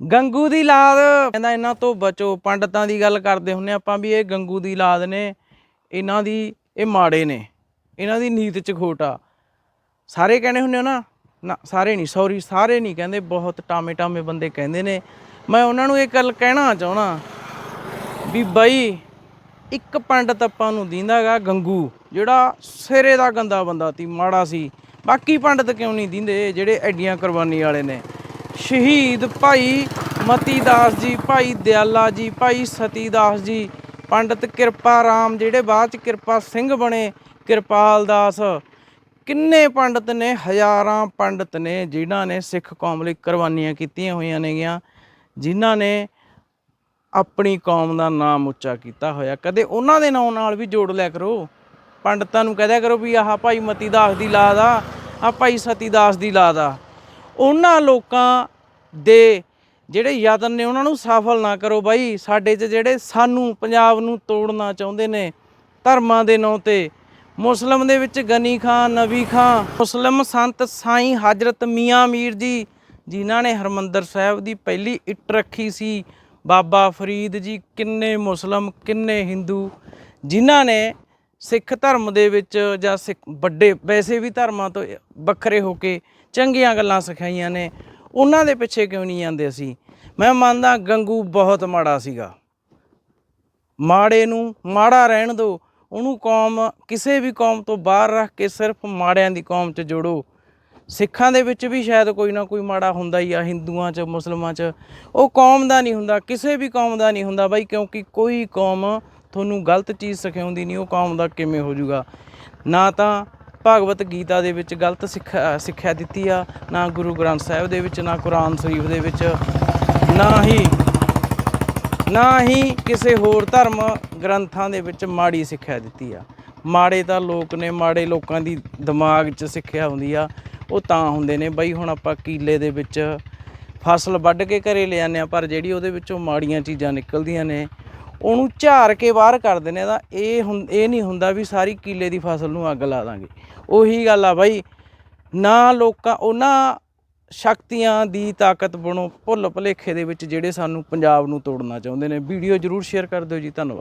ਗੰਗੂ ਦੀ ਲਾਦ। ਕਹਿੰਦਾ ਇਹਨਾਂ ਤੋਂ ਬਚੋ। ਪੰਡਤਾਂ ਦੀ ਗੱਲ ਕਰਦੇ ਹੁੰਨੇ ਆਪਾਂ ਵੀ ਇਹ ਗੰਗੂ ਦੀ ਲਾਦ ਨੇ। ਇਹਨਾਂ ਦੀ ਇਹ ਮਾੜੇ ਨੇ। ਇਹਨਾਂ ਦੀ ਨੀਤ ਚ ਖੋਟ। ਆ ਸਾਰੇ ਕਹਿੰਦੇ ਹੁੰਨੇ ਹੋ ਨਾ ਨਾ ਸਾਰੇ ਨਹੀਂ ਸੌਰੀ ਸਾਰੇ ਨਹੀਂ ਕਹਿੰਦੇ। ਬਹੁਤ ਟਾਮੇ ਟਾਮੇ ਬੰਦੇ ਕਹਿੰਦੇ ਨੇ। ਮੈਂ ਉਹਨਾਂ ਨੂੰ ਇਹ ਗੱਲ ਕਹਿਣਾ ਚਾਹਣਾ ਵੀ ਬਾਈ, ਇੱਕ ਪੰਡਤ ਆਪਾਂ ਨੂੰ ਦੀਂਦਾਗਾ ਗੰਗੂ, ਜਿਹੜਾ ਸਿਰੇ ਦਾ ਗੰਦਾ ਬੰਦਾ ਸੀ, ਮਾੜਾ ਸੀ। ਬਾਕੀ ਪੰਡਤ ਕਿਉਂ ਨਹੀਂ ਦਿੰਦੇ ਜਿਹੜੇ ਐਡੀਆਂ ਕੁਰਬਾਨੀ ਵਾਲੇ ਨੇ? ਸ਼ਹੀਦ ਭਾਈ ਮਤੀ ਦਾਸ ਜੀ, ਭਾਈ ਦਿਆਲਾ ਜੀ, ਭਾਈ ਸਤੀ ਦਾਸ ਜੀ। ਪੰਡਤ ਕਿਰਪਾ ਰਾਮ, ਜਿਹੜੇ ਬਾਅਦ ਚ ਕਿਰਪਾ ਸਿੰਘ ਬਣੇ, ਕਿਰਪਾਲ ਦਾਸ। ਕਿੰਨੇ ਪੰਡਤ ਨੇ? ਹਜ਼ਾਰਾਂ ਪੰਡਤ ਨੇ, ਜਿਨ੍ਹਾਂ ਨੇ ਸਿੱਖ ਕੌਮ ਲਈ ਕੁਰਬਾਨੀਆਂ ਕੀਤੀਆਂ ਹੋਈਆਂ ਨੇਗੀਆਂ, ਜਿਨ੍ਹਾਂ ਨੇ ਆਪਣੀ ਕੌਮ ਦਾ ਨਾਮ ਉੱਚਾ ਕੀਤਾ ਹੋਇਆ। ਕਦੇ ਉਹਨਾਂ ਦੇ ਨਾਂ ਨਾਲ ਵੀ ਜੋੜ ਲਿਆ ਕਰੋ। ਪੰਡਤਾਂ ਨੂੰ ਕਹਦਿਆ ਕਰੋ ਵੀ ਆਹ ਭਾਈ ਮਤੀ ਦਾਸ ਦੀ ਲਾਦ ਆ ਆ ਭਾਈ ਸਤੀ ਦਾਸ ਦੀ ਲਾਦ ਆ। ਉਹਨਾਂ ਲੋਕਾਂ ਦੇ ਜਿਹੜੇ ਯਤਨ ਨੇ, ਉਹਨਾਂ ਨੂੰ ਸਫਲ ਨਾ ਕਰੋ ਬਾਈ। ਸਾਡੇ 'ਚ ਜਿਹੜੇ ਸਾਨੂੰ, ਪੰਜਾਬ ਨੂੰ ਤੋੜਨਾ ਚਾਹੁੰਦੇ ਨੇ, ਧਰਮਾਂ ਦੇ ਨਾਂ ਤੇ। ਮੁਸਲਮ ਦੇ ਵਿੱਚ ਗਨੀ ਖਾਨ ਨਬੀ ਖਾਨ ਮੁਸਲਮ ਸੰਤ ਸਾਈਂ ਹਜ਼ਰਤ ਮੀਆਂ ਮੀਰ ਜੀ, ਜਿਨ੍ਹਾਂ ਨੇ ਹਰਮੰਦਰ ਸਾਹਿਬ ਦੀ ਪਹਿਲੀ ਇੱਟ ਰੱਖੀ ਸੀ। ਬਾਬਾ ਫਰੀਦ ਜੀ ਕਿੰਨੇ ਮੁਸਲਮ, ਕਿੰਨੇ ਹਿੰਦੂ, ਜਿਨ੍ਹਾਂ ਨੇ ਸਿੱਖ ਧਰਮ ਦੇ ਵਿੱਚ ਜਾਂ ਸਿੱਖ ਵੱਡੇ, ਵੈਸੇ ਵੀ ਧਰਮਾਂ ਤੋਂ ਵੱਖਰੇ ਹੋ ਕੇ ਚੰਗੀਆਂ ਗੱਲਾਂ ਸਿਖਾਈਆਂ ਨੇ। ਉਹਨਾਂ ਦੇ ਪਿੱਛੇ ਕਿਉਂ ਨਹੀਂ ਜਾਂਦੇ ਅਸੀਂ? ਮੈਂ ਮੰਨਦਾ ਗੰਗੂ ਬਹੁਤ ਮਾੜਾ ਸੀਗਾ। ਮਾੜੇ ਨੂੰ ਮਾੜਾ ਰਹਿਣ ਦਿਓ। ਉਹਨੂੰ ਕੌਮ, ਕਿਸੇ ਵੀ ਕੌਮ ਤੋਂ ਬਾਹਰ ਰੱਖ ਕੇ ਸਿਰਫ ਮਾੜਿਆਂ ਦੀ ਕੌਮ 'ਚ ਜੋੜੋ। ਸਿੱਖਾਂ ਦੇ ਵਿੱਚ ਵੀ ਸ਼ਾਇਦ ਕੋਈ ਨਾ ਕੋਈ ਮਾੜਾ ਹੁੰਦਾ ਹੀ ਆ, ਹਿੰਦੂਆਂ 'ਚ, ਮੁਸਲਮਾਨਾਂ 'ਚ। ਉਹ ਕੌਮ ਦਾ ਨਹੀਂ ਹੁੰਦਾ, ਕਿਸੇ ਵੀ ਕੌਮ ਦਾ ਨਹੀਂ ਹੁੰਦਾ ਬਾਈ, ਕਿਉਂਕਿ ਕੋਈ ਕੌਮ ਤੁਹਾਨੂੰ ਗਲਤ ਚੀਜ਼ ਸਿਖਾਉਂਦੀ ਨਹੀਂ, ਉਹ ਕੌਮ ਦਾ ਕਿਵੇਂ ਹੋ ਜਾਊਗਾ? ਨਾ ਤਾਂ ਭਗਵਤ ਗੀਤਾ ਦੇ ਵਿੱਚ ਗਲਤ ਸਿੱਖਿਆ ਸਿੱਖਿਆ ਦਿੱਤੀ ਆ, ਨਾ ਗੁਰੂ ਗ੍ਰੰਥ ਸਾਹਿਬ ਦੇ ਵਿੱਚ, ਨਾ ਕੁਰਾਨ ਸ਼ਰੀਫ ਦੇ ਵਿੱਚ, ਨਾ ਹੀ ਨਾ ਹੀ ਕਿਸੇ ਹੋਰ ਧਰਮ ਗ੍ਰੰਥਾਂ ਦੇ ਵਿੱਚ ਮਾੜੀ ਸਿੱਖਿਆ ਦਿੱਤੀ ਆ। ਮਾੜੇ ਤਾਂ ਲੋਕ ਨੇ, ਮਾੜੇ ਲੋਕਾਂ ਦੀ ਦਿਮਾਗ 'ਚ ਸਿੱਖਿਆ ਹੁੰਦੀ ਆ, ਉਹ ਤਾਂ ਹੁੰਦੇ ਨੇ। ਬਈ ਹੁਣ ਆਪਾਂ ਕੀਲੇ ਦੇ ਵਿੱਚ ਫਸਲ ਵੱਢ ਕੇ ਘਰੇ ਲੈ ਜਾਂਦੇ ਆ ਪਰ ਜਿਹੜੀ ਉਹਦੇ ਵਿੱਚੋਂ ਮਾੜੀਆਂ ਚੀਜ਼ਾਂ ਨਿਕਲਦੀਆਂ ਨੇ ਉਹਨੂੰ ਝਾਰ ਕੇ ਬਾਹਰ ਕਰ ਦਿੰਦੇ ਆ ਤਾਂ ਇਹ ਹੁੰ, ਇਹ ਨਹੀਂ ਹੁੰਦਾ ਵੀ ਸਾਰੀ ਕੀਲੇ ਦੀ ਫਸਲ ਨੂੰ ਅੱਗ ਲਾ ਦਾਂਗੇ। ਉਹੀ ਗੱਲ ਆ ਬਾਈ, ਨਾ ਲੋਕਾਂ, ਉਹਨਾਂ ਸ਼ਕਤੀਆਂ ਦੀ ਤਾਕਤ ਬਣੋ, ਭੁੱਲ ਭੁਲੇਖੇ ਦੇ ਵਿੱਚ ਜਿਹੜੇ ਸਾਨੂੰ ਪੰਜਾਬ ਨੂੰ ਤੋੜਨਾ ਚਾਹੁੰਦੇ ਨੇ। ਵੀਡੀਓ ਜਰੂਰ ਸ਼ੇਅਰ ਕਰ ਦਿਓ ਜੀ, ਧੰਨਵਾਦ।